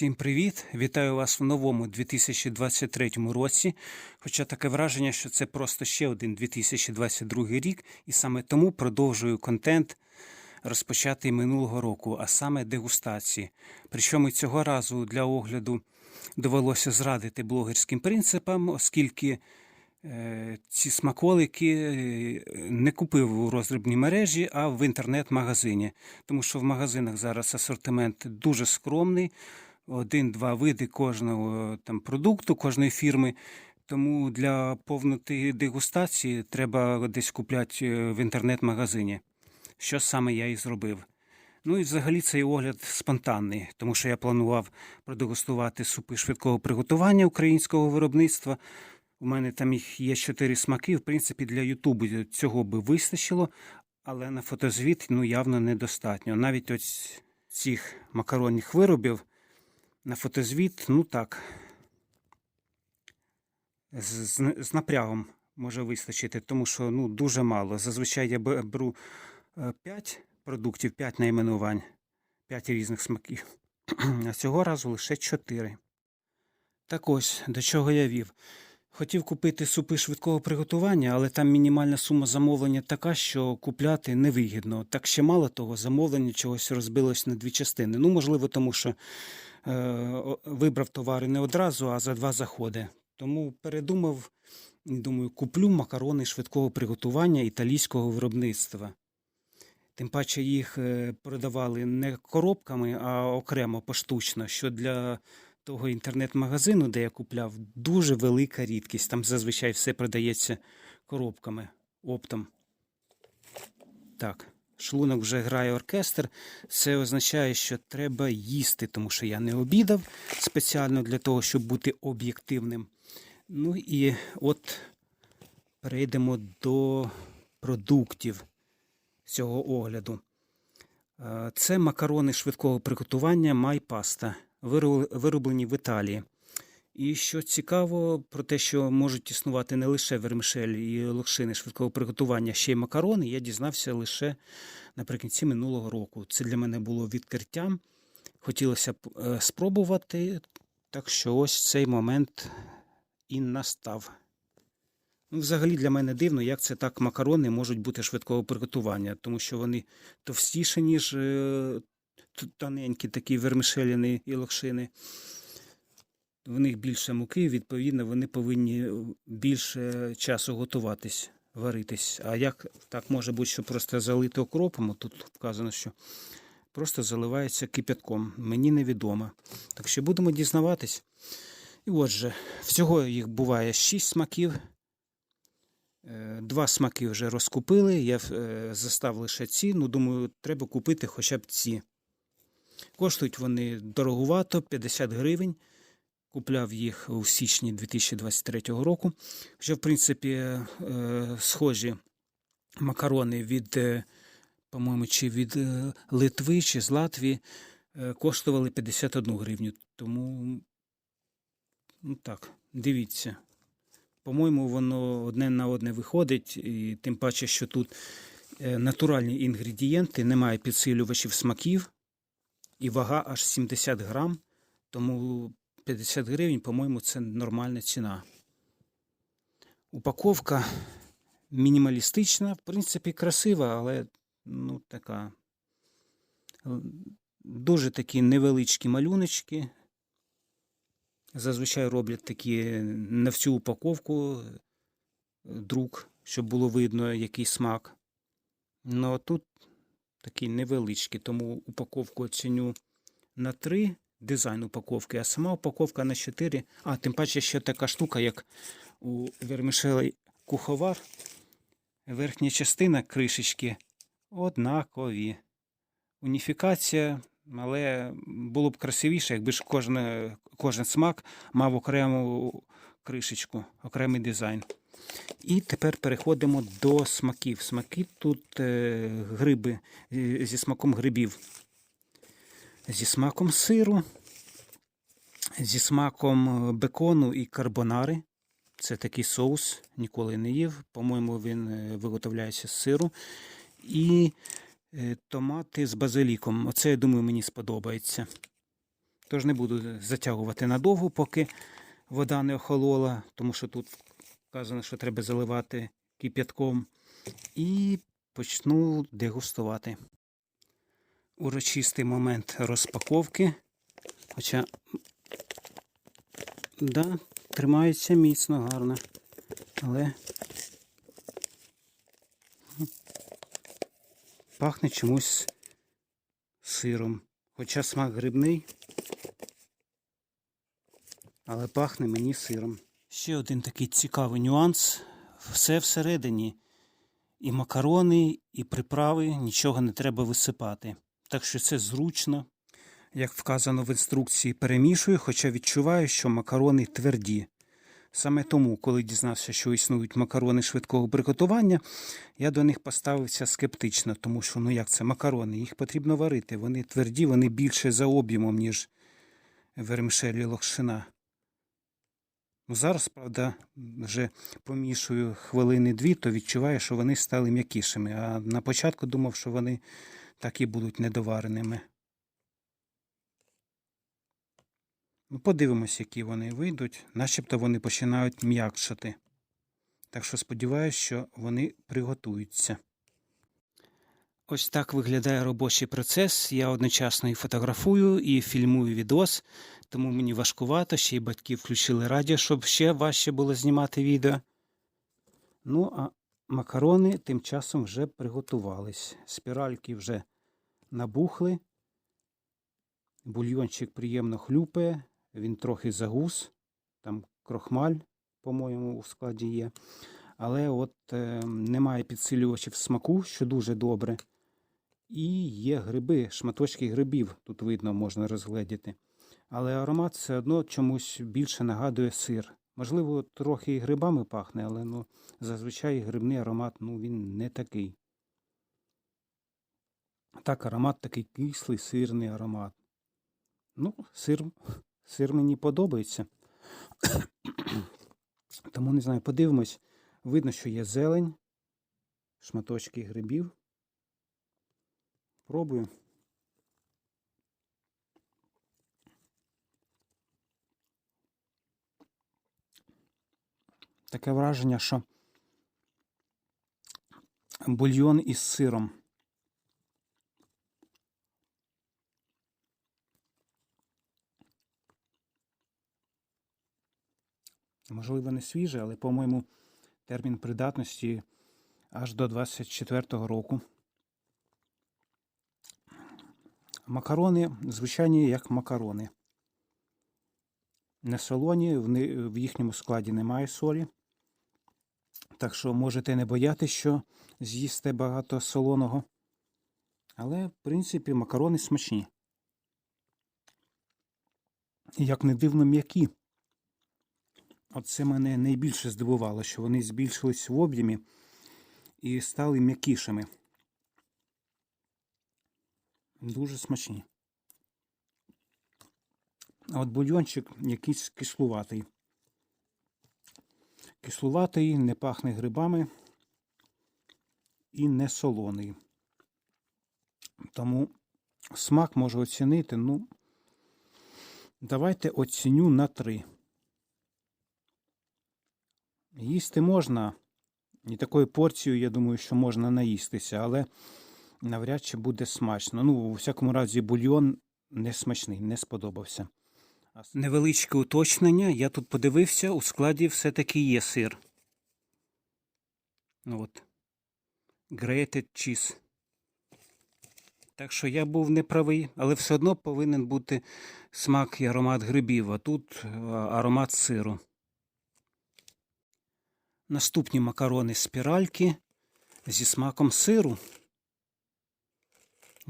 Всім привіт! Вітаю вас в новому 2023 році. Хоча таке враження, що це просто ще один 2022 рік, і саме тому продовжую контент розпочатий минулого року, а саме дегустації. Причому цього разу для огляду довелося зрадити блогерським принципам, оскільки е, ці смаколики е, не купив у роздрібній мережі, а в інтернет-магазині. Тому що в магазинах зараз асортимент дуже скромний, один-два види кожного там продукту, кожної фірми. Тому для повноти дегустації треба десь купляти е, в інтернет-магазині. Що саме я і зробив. Ну і взагалі цей огляд спонтанний, тому що я планував продегустувати супи швидкого приготування українського виробництва. У мене там їх є чотири смаки. В принципі, для Ютубу цього би вистачило, але на фотозвіт ну, явно недостатньо. Навіть ось цих макаронних виробів на фотозвіт, ну так, з, з, з напрягом може вистачити, тому що ну, дуже мало. Зазвичай я беру 5 продуктів, 5 найменувань, 5 різних смаків. А цього разу лише 4. Так ось, до чого я вів. Хотів купити супи швидкого приготування, але там мінімальна сума замовлення така, що купляти невигідно. Так ще мало того, замовлення чогось розбилось на дві частини. Ну, можливо, тому що е, вибрав товари не одразу, а за два заходи. Тому передумав думаю, куплю макарони швидкого приготування італійського виробництва. Тим паче їх е, продавали не коробками, а окремо поштучно, що для того інтернет-магазину, де я купляв, дуже велика рідкість. Там зазвичай все продається коробками, оптом. Так, шлунок вже грає оркестр. Це означає, що треба їсти, тому що я не обідав спеціально для того, щоб бути об'єктивним. Ну і от перейдемо до продуктів цього огляду. Е, Це макарони швидкого приготування майпаста, вироблені в Італії. І що цікаво, про те, що можуть існувати не лише вермишель і локшини швидкого приготування, ще й макарони, я дізнався лише наприкінці минулого року. Це для мене було відкриттям. Хотілося б е, спробувати, так що ось цей момент і настав. Ну, взагалі для мене дивно, як це так макарони можуть бути швидкого приготування, тому що вони товстіші, ніж е, тоненькі такі вермишеліни і локшини. В них більше муки, відповідно, вони повинні більше часу готуватись, варитись. А як так може бути, що просто залити окропом? Тут вказано, що просто заливається кипятком. Мені невідомо. Так що будемо дізнаватись. І отже, всього їх буває 6 смаків. Е, Два смаки вже розкупили. Я е, застав лише ці. Ну, думаю, треба купити хоча б ці. Коштують вони дороговато, 50 гривень. Купляв їх у січні 2023 року. Хоча, в принципі, е, схожі макарони від, е, по-моєму, чи від е, Литви, чи з Латвії коштували 51 гривню. Тому, ну так, дивіться. По-моєму, воно одне на одне виходить, і тим паче, що тут натуральні інгредієнти, немає підсилювачів смаків, і вага аж 70 грам, тому 50 гривень, по-моєму, це нормальна ціна. Упаковка мінімалістична, в принципі, красива, але ну, така. Дуже такі невеличкі малюночки. Зазвичай роблять такі на всю упаковку е, друк, щоб було видно, який смак. Ну, а тут такі невеличкі, тому упаковку оціню на 3 дизайн упаковки, а сама упаковка на 4. А, тим паче ще така штука, як у вермішелей куховар. Верхня частина кришечки однакові. Уніфікація, але було б красивіше, якби ж кожне, кожен смак мав окрему кришечку, окремий дизайн. І тепер переходимо до смаків. Смаки тут е, гриби е, зі смаком грибів, зі смаком сиру, зі смаком е, бекону і карбонари. Це такий соус, ніколи не їв. По-моєму, він е, виготовляється з сиру. І томати з базиліком. Оце, я думаю, мені сподобається. Тож не буду затягувати надовго, поки вода не охолола, тому що тут вказано, що треба заливати кип'ятком. І почну дегустувати. Урочистий момент розпаковки. Хоча, да, тримається міцно, гарно. Але пахне чомусь сиром. Хоча смак грибний, але пахне мені сиром. Ще один такий цікавий нюанс. Все всередині. І макарони, і приправи, нічого не треба висипати. Так що це зручно. Як вказано в інструкції, перемішую, хоча відчуваю, що макарони тверді. Саме тому, коли дізнався, що існують макарони швидкого приготування, я до них поставився скептично, тому що ну як це макарони, їх потрібно варити. Вони тверді, вони більше за об'ємом, ніж вермишелі локшина. Ну, зараз, правда, вже помішую хвилини дві, то відчуваю, що вони стали м'якішими. А на початку думав, що вони так і будуть недовареними. Ну, подивимось, які вони вийдуть. Начебто вони починають м'якшати. Так що сподіваюся, що вони приготуються. Ось так виглядає робочий процес. Я одночасно і фотографую, і фільмую відос, тому мені важкувато, ще й батьки включили радіо, щоб ще важче було знімати відео. Ну, а макарони тим часом вже приготувались. Спіральки вже набухли. Бульйончик приємно хлюпає, він трохи загус, там крохмаль, по-моєму, у складі є. Але от е, немає підсилювачів смаку, що дуже добре. І є гриби, шматочки грибів, тут видно, можна розгледіти. Але аромат все одно чомусь більше нагадує сир. Можливо, трохи і грибами пахне, але ну, зазвичай грибний аромат ну, він не такий. Так, аромат такий кислий, сирний аромат. Ну, сир, сир мені подобається. Тому не знаю, подивимось. Видно, що є зелень, шматочки грибів. Пробую. Таке враження, що бульйон із сиром. Можливо, не свіже, але, по-моєму, термін придатності аж до 24-го року. Макарони звичайні як макарони. Не солоні, в їхньому складі немає солі. Так що можете не боятися, що з'їсте багато солоного. Але, в принципі, макарони смачні. Як не дивно, м'які. Оце мене найбільше здивувало, що вони збільшились в об'ємі і стали м'якішими. Дуже смачні. А от бульйончик якийсь кислуватий. Кислуватий, не пахне грибами і не солоний. Тому смак можу оцінити, ну, давайте оціню на 3. Їсти можна. І такою порцією, я думаю, що можна наїстися, але навряд чи буде смачно. Ну, у всякому разі, бульйон не смачний, не сподобався. Невеличке уточнення. Я тут подивився, у складі все-таки є сир. Ну От. Grated cheese. Так що я був неправий, але все одно повинен бути смак і аромат грибів, а тут аромат сиру. Наступні макарони спіральки зі смаком сиру.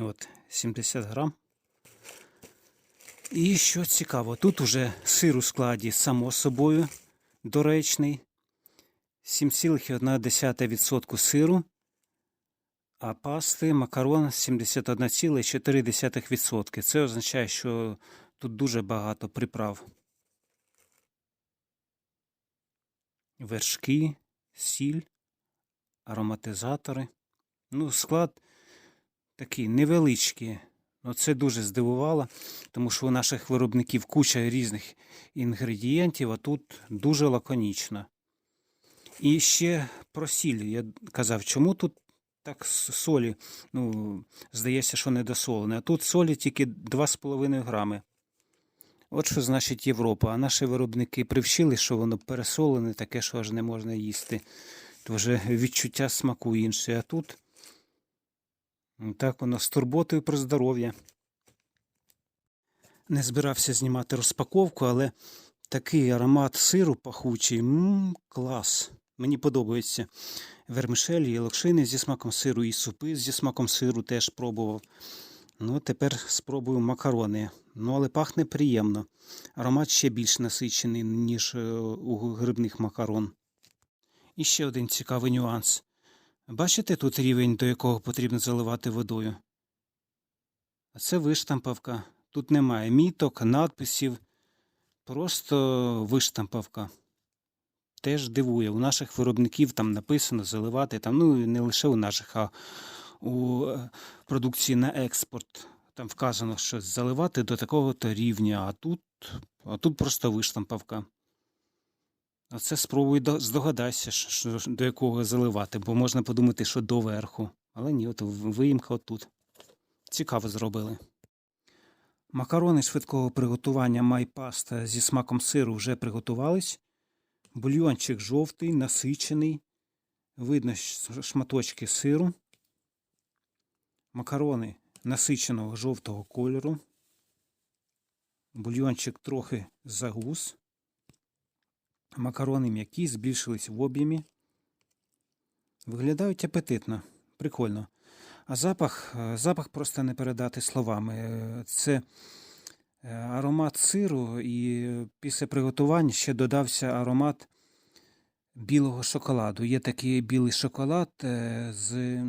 От, 70 грам. І що цікаво, тут уже сир у складі само собою доречний. 7,1% сиру, а пасти макарон 71,4%. Це означає, що тут дуже багато приправ. Вершки, сіль, ароматизатори. Ну, склад такий невеличкий. Ну, це дуже здивувало, тому що у наших виробників куча різних інгредієнтів, а тут дуже лаконічно. І ще про сіль. Я казав, чому тут так солі? Ну, здається, що недосолене. А тут солі тільки 2,5 грами. От що значить Європа. А наші виробники привчили, що воно пересолене, таке, що аж не можна їсти. То вже відчуття смаку інше. А тут так воно з турботою про здоров'я. Не збирався знімати розпаковку, але такий аромат сиру пахучий. м клас. Мені подобається. Вермишелі і локшини зі смаком сиру, і супи зі смаком сиру теж пробував. Ну, тепер спробую макарони. Ну, але пахне приємно. Аромат ще більш насичений, ніж е, у грибних макарон. І ще один цікавий нюанс. Бачите тут рівень, до якого потрібно заливати водою? А це виштампавка. Тут немає міток, надписів. Просто виштампавка. Теж дивує. У наших виробників там написано заливати, там, ну не лише у наших, а у е, продукції на експорт. Там вказано, що заливати до такого-то рівня, а тут, а тут просто виштампавка. А це спробуй до- здогадайся, що, до якого заливати, бо можна подумати, що доверху. Але ні, от виїмка отут. Цікаво зробили. Макарони швидкого приготування майпаста зі смаком сиру вже приготувались. Бульйончик жовтий, насичений. Видно шматочки сиру. Макарони насиченого жовтого кольору. Бульйончик трохи загус. Макарони м'які, збільшились в об'ємі. Виглядають апетитно, прикольно. А запах, е, запах просто не передати словами. Е, Це е, аромат сиру, і після приготування ще додався аромат білого шоколаду. Є такий білий шоколад з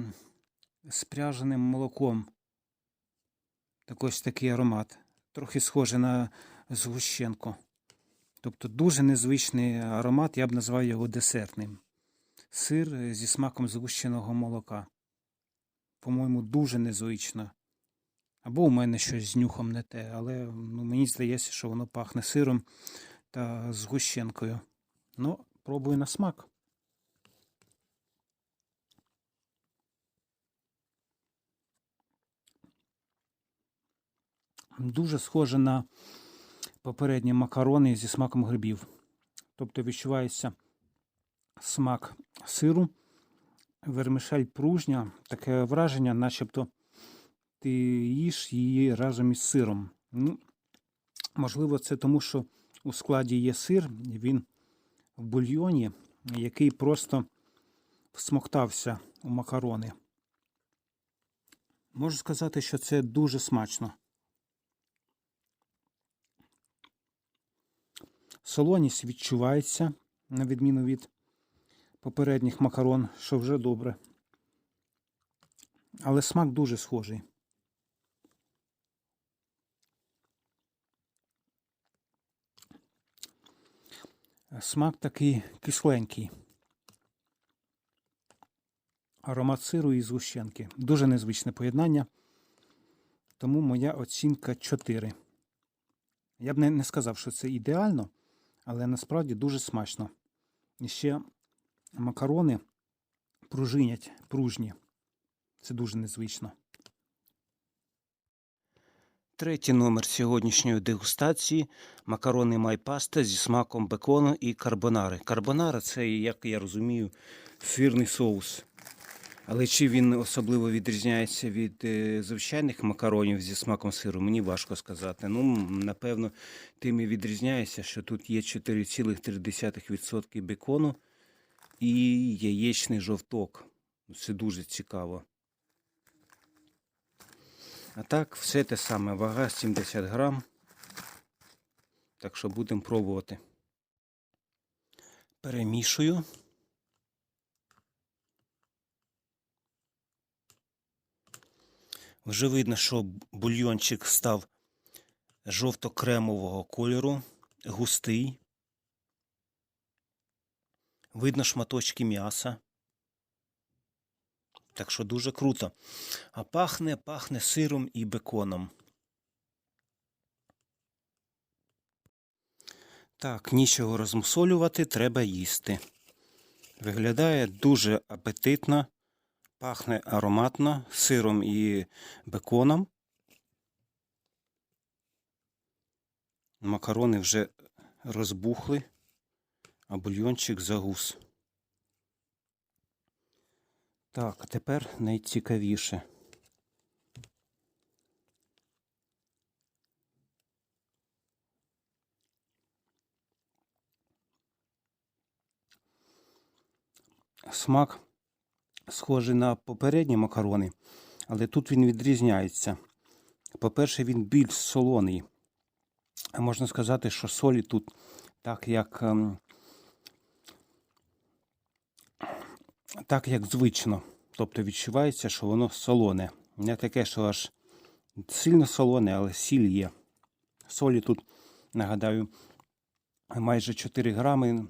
спряженим молоком. Так ось такий аромат. Трохи схожий на згущенку. Тобто дуже незвичний аромат, я б назвав його десертним. Сир е, зі смаком згущеного молока. По-моєму, дуже незвично. Або у мене щось з нюхом не те, але ну, мені здається, що воно пахне сиром та згущенкою. Ну, пробую на смак. Дуже схоже на попередні макарони зі смаком грибів. Тобто відчувається смак сиру, вермишель пружня, таке враження, начебто ти їш її разом із сиром. Ну, можливо, це тому, що у складі є сир, він в бульйоні, який просто всмоктався у макарони. Можу сказати, що це дуже смачно. Солоність відчувається, на відміну від попередніх макарон, що вже добре. Але смак дуже схожий. Смак такий кисленький. Аромат сиру і згущенки. Дуже незвичне поєднання. Тому моя оцінка 4. Я б не, сказав, що це ідеально, але насправді дуже смачно. І ще макарони пружинять, пружні. Це дуже незвично. Третій номер сьогоднішньої дегустації макарони майпаста зі смаком бекону і карбонари. Карбонара це, як я розумію, сирний соус. Але чи він особливо відрізняється від е, звичайних макаронів зі смаком сиру, мені важко сказати. Ну, напевно, тим і відрізняється, що тут є 4,3% бекону і яєчний жовток. Це дуже цікаво. А так, все те саме, вага 70 грам. Так що будемо пробувати. Перемішую. Вже видно, що бульйончик став жовто-кремового кольору, густий. Видно шматочки м'яса. Так що дуже круто. А пахне, пахне сиром і беконом. Так, нічого розмусолювати, треба їсти. Виглядає дуже апетитно, пахне ароматно сиром і беконом. Макарони вже розбухли, а бульйончик загус. Так, тепер найцікавіше. Смак схожий на попередні макарони, але тут він відрізняється. По-перше, він більш солоний. Можна сказати, що солі тут так як, ем, так як звично. Тобто відчувається, що воно солоне. Не таке, що аж сильно солоне, але сіль є. Солі тут, нагадаю, майже 4 грами,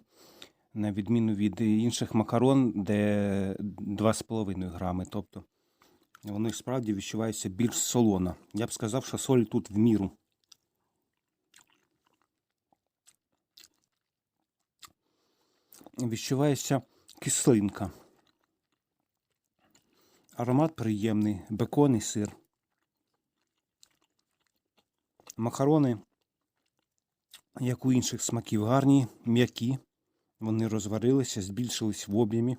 на відміну від інших макарон, де 2,5 грами. Тобто воно справді відчувається більш солоно. Я б сказав, що солі тут в міру. Відчувається кислинка. Аромат приємний, бекон і сир. Макарони, як у інших смаків, гарні, м'які. Вони розварилися, збільшились в об'ємі.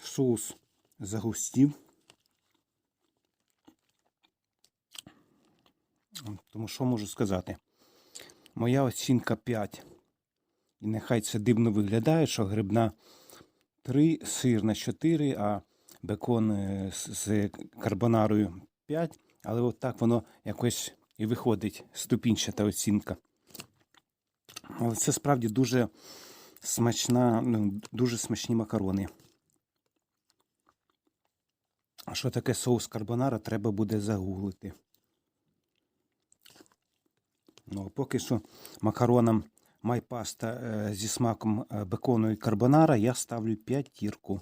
Соус загустів. Тому що можу сказати? Моя оцінка 5. І нехай це дивно виглядає, що грибна 3, сирна 4, а бекон е, з карбонарою 5. Але от так воно якось і виходить ступінчата оцінка. Але це справді дуже смачна, ну, дуже смачні макарони. А що таке соус карбонара, треба буде загуглити. Ну, поки що макаронам майпаста е, зі смаком е, бекону і карбонара я ставлю п'ятірку.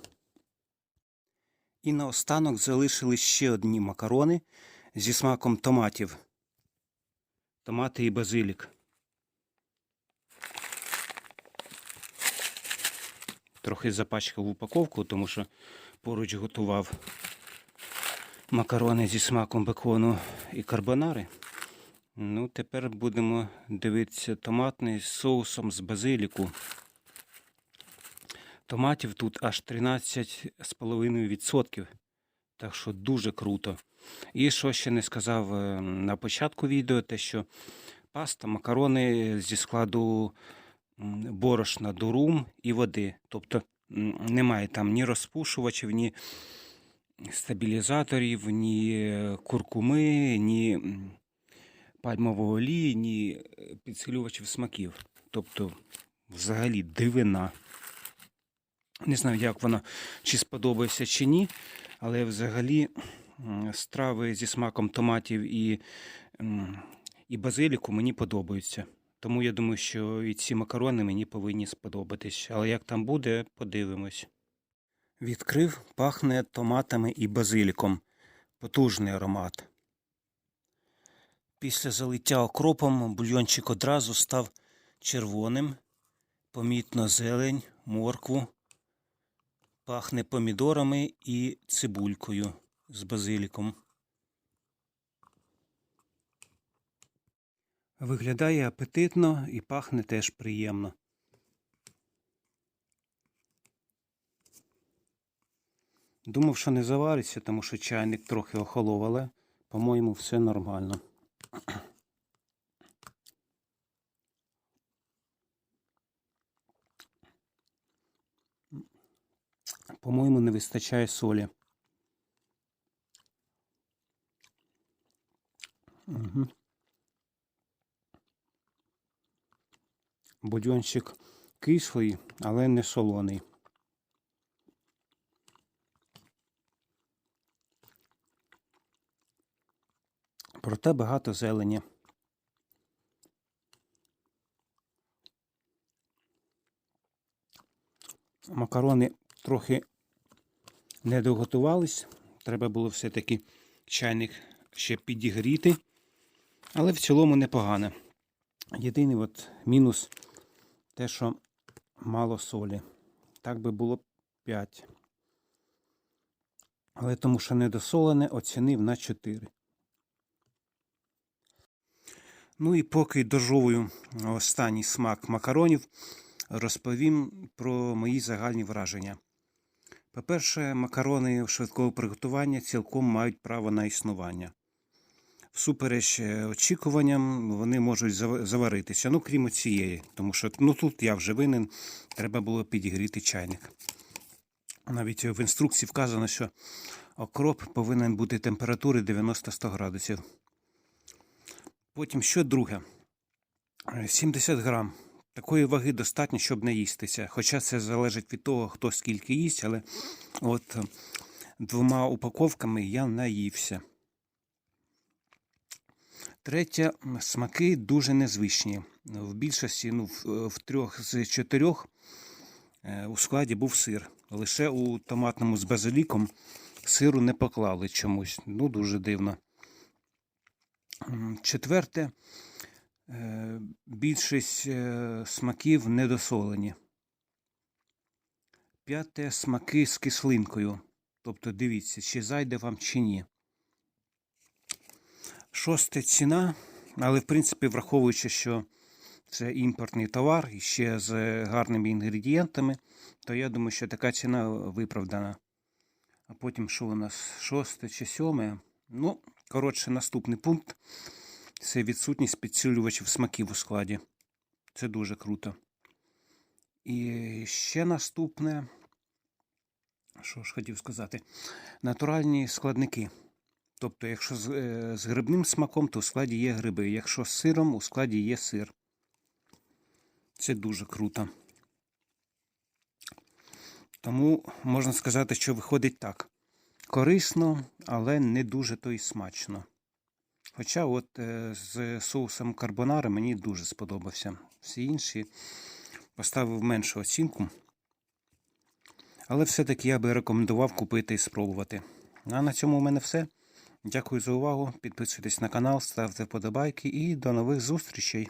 І наостанок залишили ще одні макарони зі смаком томатів. Томати і базилік. Трохи запачкав упаковку, тому що поруч готував макарони зі смаком бекону і карбонари. Ну, тепер будемо дивитися томатний з соусом з базиліку. Томатів тут аж 13,5%. Так що дуже круто. І що ще не сказав е, на початку відео, те, що паста, макарони зі складу борошна, дурум і води. Тобто немає там ні розпушувачів, ні стабілізаторів, ні куркуми, ні м, пальмової олії, ні е, підсилювачів смаків. Тобто, взагалі дивина. Не знаю, як воно чи сподобається, чи ні, але взагалі страви зі смаком томатів і, і базиліку мені подобаються. Тому я думаю, що і ці макарони мені повинні сподобатись. Але як там буде, подивимось. Відкрив, пахне томатами і базиліком. Потужний аромат. Після залиття окропом бульйончик одразу став червоним, помітно зелень, моркву, пахне помідорами і цибулькою з базиліком. Виглядає апетитно і пахне теж приємно. Думав, що не завариться, тому що чайник трохи охолов, але, по-моєму, все нормально. По-моєму, не вистачає солі. Угу. Бульйончик кислий, але не солоний. Проте багато зелені. макарони трохи не доготувались. Треба було все-таки чайник ще підігріти. Але в цілому непогано. Єдиний от мінус те, що мало солі. Так би було 5. Але тому що недосолене, оцінив на 4. Ну і поки дожовую останній смак макаронів, розповім про мої загальні враження. По-перше, макарони швидкого приготування цілком мають право на існування. Всупереч е, очікуванням, вони можуть заваритися. Ну, крім цієї, тому що ну, тут я вже винен, треба було підігріти чайник. Навіть в інструкції вказано, що окроп повинен бути температури 90-100 градусів. Потім що друге? Е, 70 грам. Такої ваги достатньо, щоб не їстися. Хоча це залежить від того, хто скільки їсть, але от е, двома упаковками я наївся. Третє, смаки дуже незвичні. В більшості, ну, в, трьох з чотирьох е, у складі був сир. Лише у томатному з базиліком сиру не поклали чомусь. Ну, дуже дивно. Четверте, е, більшість е, смаків недосолені. П'яте смаки з кислинкою. Тобто дивіться, чи зайде вам чи ні. Шосте ціна, але в принципі, враховуючи, що це імпортний товар і ще з гарними інгредієнтами, то я думаю, що така ціна виправдана. А потім, що у нас шосте чи сьоме? Ну, коротше, наступний пункт це відсутність підсилювачів смаків у складі. Це дуже круто. І ще наступне, що ж хотів сказати, натуральні складники. Тобто, якщо з, е, з грибним смаком, то у складі є гриби. Якщо з сиром, у складі є сир. Це дуже круто. Тому можна сказати, що виходить так. Корисно, але не дуже то й смачно. Хоча от е, з соусом карбонари мені дуже сподобався. Всі інші поставив меншу оцінку. Але все-таки я би рекомендував купити і спробувати. А на цьому у мене все. Дякую за увагу. Підписуйтесь на канал, ставте вподобайки і до нових зустрічей.